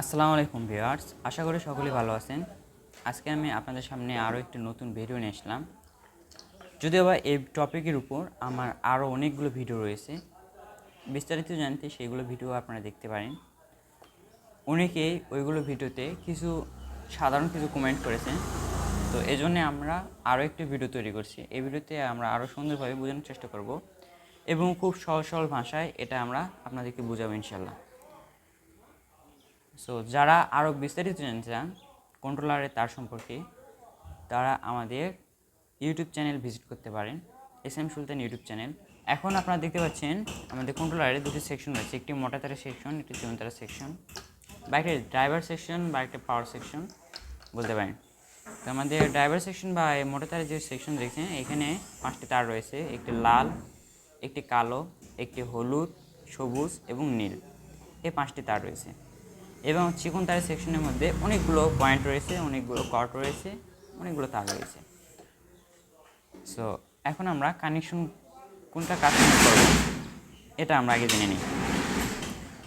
আসসালামু আলাইকুম ভিউয়ার্স, আশা করি সকলেই ভালো আছেন। আজকে আমি আপনাদের সামনে আরও একটি নতুন ভিডিও নিয়ে আসলাম। যদিও বা এই টপিকের উপর আমার আরও অনেকগুলো ভিডিও রয়েছে, বিস্তারিত জানতে সেইগুলো ভিডিও আপনারা দেখতে পারেন। অনেকেই ওইগুলো ভিডিওতে কিছু, সাধারণ কিছু কমেন্ট করেছেন। তো এই জন্যে আমরা আরও একটি ভিডিও তৈরি করছি। এই ভিডিওতে আমরা আরও সুন্দরভাবে বোঝানোর চেষ্টা করব এবং খুব সহজ সরল ভাষায় এটা আমরা আপনাদেরকে বোঝাবো ইনশাল্লাহ সো যারা আরও বিস্তারিত জানতে চান কন্ট্রোলারের তার সম্পর্কে, তারা আমাদের ইউটিউব চ্যানেল ভিজিট করতে পারেন S M Sultan YouTube channel এখন আপনারা দেখতে পাচ্ছেন, আমাদের কন্ট্রোলারে দুটি সেকশন রয়েছে, একটি মোটা তারের সেকশন একটি চিকন তারের সেকশন বা ড্রাইভার সেকশন বা একটা পাওয়ার সেকশন বলতে পারেন। তো আমাদের ড্রাইভার সেকশন বা মোটা তারের যে সেকশন দেখছেন, এখানে পাঁচটি তার রয়েছে, একটি লাল, একটি কালো, একটি হলুদ, সবুজ এবং নীল। এই পাঁচটি তার রয়েছে। এবং চিকন তারের সেকশনের মধ্যে অনেকগুলো পয়েন্ট রয়েছে, অনেকগুলো কট রয়েছে, অনেকগুলো তার রয়েছে। সো এখন আমরা কানেকশন কোনটা কানেকশন করব, এটা আমরা আগে জেনে নিই।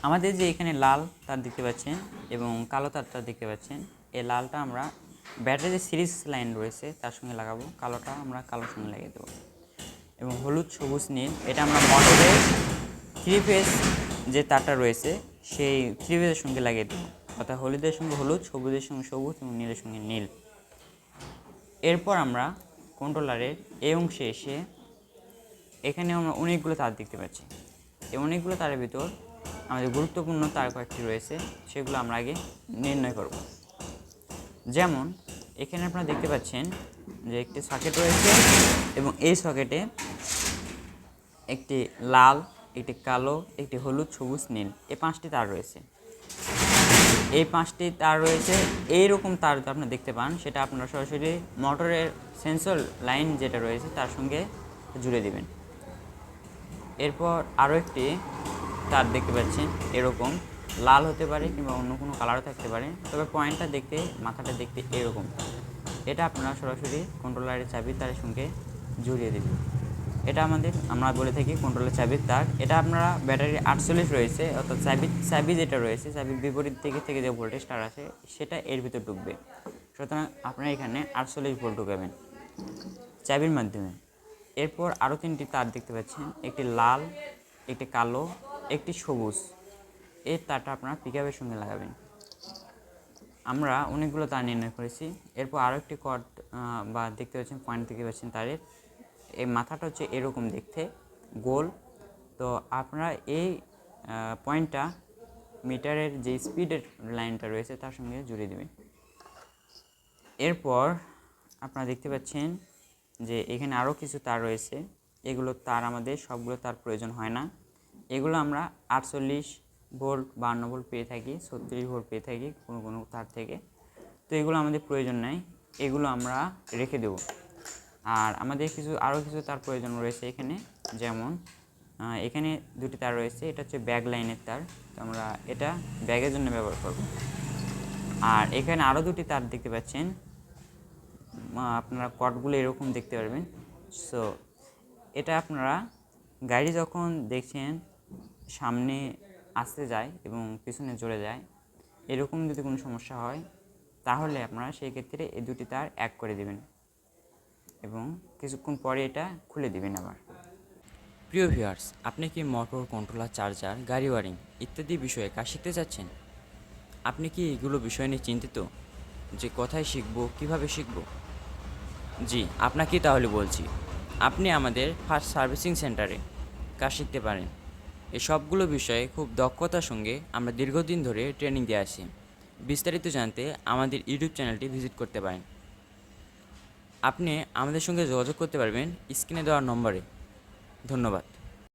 আমাদের যে এখানে লাল তার দেখতে পাচ্ছেন এবং কালো তারটা দেখতে পাচ্ছেন, এই লালটা আমরা ব্যাটারি যে সিরিজ লাইন রয়েছে তার সঙ্গে লাগাবো, কালোটা আমরা কালোর সঙ্গে লাগিয়ে দেবো। এবং হলুদ, সবুজ নীল, এটা আমরা মোটরের থ্রি ফেজ যে তারটা রয়েছে সেই থ্রি ফেজের সঙ্গে লাগিয়ে দেবো। অর্থাৎ হলুদের সঙ্গে হলুদ, সবুজের সঙ্গে সবুজ এবং নীলের সঙ্গে নীল। এরপর আমরা কন্ট্রোলারের এই অংশে এসে এখানে আমরা অনেকগুলো তার দেখতে পাচ্ছি। এই অনেকগুলো তারের ভিতর আমাদের গুরুত্বপূর্ণ তার কয়েকটি রয়েছে, সেগুলো আমরা আগে নির্ণয় করব। যেমন, এখানে আপনারা দেখতে পাচ্ছেন যে একটি সকেট রয়েছে এবং এই সকেটে একটি লাল একটি কালো, একটি হলুদ, সবুজ, নীল। এই পাঁচটি তার রয়েছে। এই পাঁচটি তার রয়েছে। এইরকম তার যদি আপনারা দেখতে পান, সেটা আপনারা সরাসরি মোটরের সেন্সর লাইন যেটা রয়েছে, তার সঙ্গে জুড়ে দিবেন। এরপর আরও একটি তার দেখতে পাচ্ছেন, এরকম। লাল হতে পারে কিংবা অন্য কোনো কালারও থাকতে পারে। তবে পয়েন্টটা দেখতে, মাথাটা দেখতে এরকম। এটা আপনারা সরাসরি কন্ট্রোলারের চাবি তারের সঙ্গে জড়িয়ে দেবেন। এটা আমাদের, আমরা বলে থাকি কন্ট্রোলের চাবির তাক এটা আপনারা ব্যাটারি আটচল্লিশ রয়েছে, অর্থাৎ চাবি চাবি যেটা রয়েছে, চাবির বিপরীত দিকে থেকে যে ভোল্টেজটা আসে সেটা এর ভিতর ঢুকবে। সুতরাং আপনারা এখানে আটচল্লিশ ভোল্ট ঢুকাবেন চাবির মাধ্যমে। এরপর আরও তিনটি তার দেখতে পাচ্ছেন, একটি লাল, একটি কালো, একটি সবুজ। এই তারটা আপনারা পিকআপের সঙ্গে লাগাবেন। আমরা অনেকগুলো তার নির্ণয় করেছি। এরপর আরও একটি কট বা দেখতে পাচ্ছেন পয়েন্ট দেখতে পাচ্ছেন তারের। এই মাথাটা হচ্ছে এরকম দেখতে, গোল। তো আপনারা এই পয়েন্টটা মিটারের যে স্পিডের লাইনটা রয়েছে তার সঙ্গে জুড়ে দেবেন। এরপর আপনারা দেখতে পাচ্ছেন যে এখানে আরও কিছু তার রয়েছে। এগুলো তার আমাদের সবগুলো তার প্রয়োজন হয় না। এগুলো আমরা আটচল্লিশ ভোল্ট বান্ন ভোল্ট পেয়ে থাকি, ছত্রিশ ভোল্ট পেয়ে থাকি কোনো কোনো তার থেকে। তো এগুলো আমাদের প্রয়োজন নাই। এগুলো আমরা রেখে দেব। আর আমাদের কিছু, আরও কিছু তার প্রয়োজন রয়েছে এখানে, যেমন এখানে দুটি তার রয়েছে, এটা হচ্ছে ব্যাগ লাইনের তার, তো আমরা এটা ব্যাগের জন্য ব্যবহার করব। আর এখানে আরও দুটি তার দেখতে পাচ্ছেন আপনারা কটগুলো এরকম দেখতে পারবেন। সো এটা আপনারা গাড়ি যখন দেখছেন, সামনে আসতে যায় এবং পিছনে চলে যায়, এরকম যদি কোনো সমস্যা হয়, তাহলে আপনারা সেই ক্ষেত্রে এই দুটি তার এক করে দেবেন। এবং কিছুক্ষণ পরে এটা খুলে দিবেন আবার। প্রিয় ভিউয়ার্স, আপনি কি মোটর কন্ট্রোলার, চার্জার, গাড়ি ওয়ারিং ইত্যাদি বিষয়ে কাজ শিখতে চাচ্ছেন? আপনি কি এগুলো বিষয় নিয়ে চিন্তিত? যে কোথায় শিখব, কীভাবে শিখব? জি, আপনাকেই তাহলে বলছি, আপনি আমাদের ফার্স্ট সার্ভিসিং সেন্টারে কাজ শিখতে পারেন। এই সবগুলো বিষয়ে খুব দক্ষতার সঙ্গে আমরা দীর্ঘদিন ধরে ট্রেনিং দিয়ে আসি। বিস্তারিত জানতে আমাদের ইউটিউব চ্যানেলটি ভিজিট করতে পারেন। আপনি আমাদের সঙ্গে যোগাযোগ করতে পারবেন স্ক্রিনে দেওয়ার নম্বরে। ধন্যবাদ।